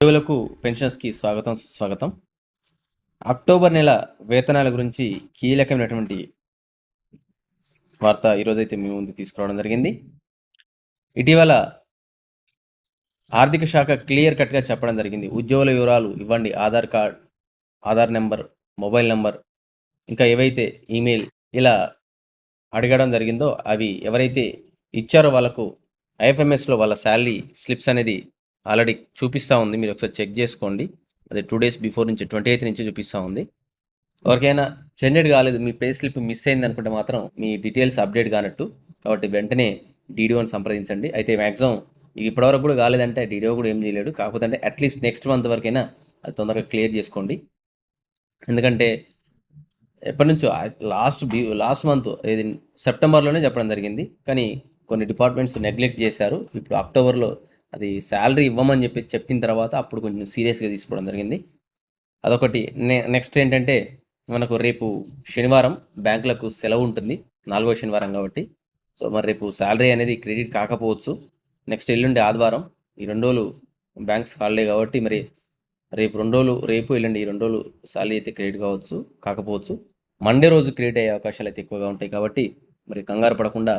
ఉద్యోగులకు పెన్షన్స్కి స్వాగతం సుస్వాగతం. అక్టోబర్ నెల వేతనాల గురించి కీలకమైనటువంటి వార్త ఈరోజైతే మీ ముందు తీసుకురావడం జరిగింది. ఇటీవల ఆర్థిక శాఖ క్లియర్ కట్గా చెప్పడం జరిగింది. ఉద్యోగుల వివరాలు ఇవ్వండి. Aadhaar card Aadhaar number mobile number ఇంకా ఏవైతే ఈమెయిల్ ఇలా అడగడం జరిగిందో అవి ఎవరైతే ఇచ్చారో వాళ్ళకు ఐఎఫ్ఎంఎస్లో వాళ్ళ శాలరీ స్లిప్స్ అనేది ఆల్రెడీ చూపిస్తూ ఉంది. మీరు ఒకసారి చెక్ చేసుకోండి. అది టూ డేస్ బిఫోర్ నుంచి ట్వంటీ ఎయిత్ నుంచి చూపిస్తూ ఉంది. ఎవరికైనా జనరేట్ కాలేదు మీ పే స్లిప్ మిస్ అయింది అనుకుంటే మాత్రం మీ డీటెయిల్స్ అప్డేట్ కానట్టు. కాబట్టి వెంటనే డీడీఓని సంప్రదించండి. అయితే మ్యాక్సిమం ఇప్పటివరకు కూడా కాలేదంటే డీడీఓ కూడా ఏం చేయలేడు. కాకపోతే అంటే అట్లీస్ట్ నెక్స్ట్ మంత్ వరకైనా అది తొందరగా క్లియర్ చేసుకోండి. ఎందుకంటే ఎప్పటి నుంచో లాస్ట్ బి లాస్ట్ మంత్ ఇది సెప్టెంబర్లోనే చెప్పడం జరిగింది. కానీ కొన్ని డిపార్ట్మెంట్స్ నెగ్లెక్ట్ చేశారు. ఇప్పుడు అక్టోబర్లో అది శాలరీ ఇవ్వమని చెప్పేసి చెప్పిన తర్వాత అప్పుడు కొంచెం సీరియస్గా తీసుకోవడం జరిగింది. అదొకటి. నె నెక్స్ట్ ఏంటంటే మనకు రేపు శనివారం బ్యాంకులకు సెలవు ఉంటుంది. నాలుగో శనివారం కాబట్టి. సో మరి రేపు శాలరీ అనేది క్రెడిట్ కాకపోవచ్చు. నెక్స్ట్ ఎల్లుండి ఆదివారం ఈ రెండు రోజులు బ్యాంక్స్ హాలిడే కాబట్టి మరి రేపు రెండు రోజులు రేపు ఎల్లుండి ఈ రెండు రోజులు శాలరీ అయితే క్రెడిట్ కావచ్చు కాకపోవచ్చు. మండే రోజు క్రెడిట్ అయ్యే అవకాశాలు అయితే ఎక్కువగా ఉంటాయి కాబట్టి మరి కంగారు పడకుండా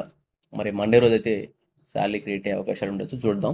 మరి మండే రోజు అయితే శాలరీ క్రెడిట్ అయ్యే అవకాశాలు ఉండొచ్చు. చూద్దాం.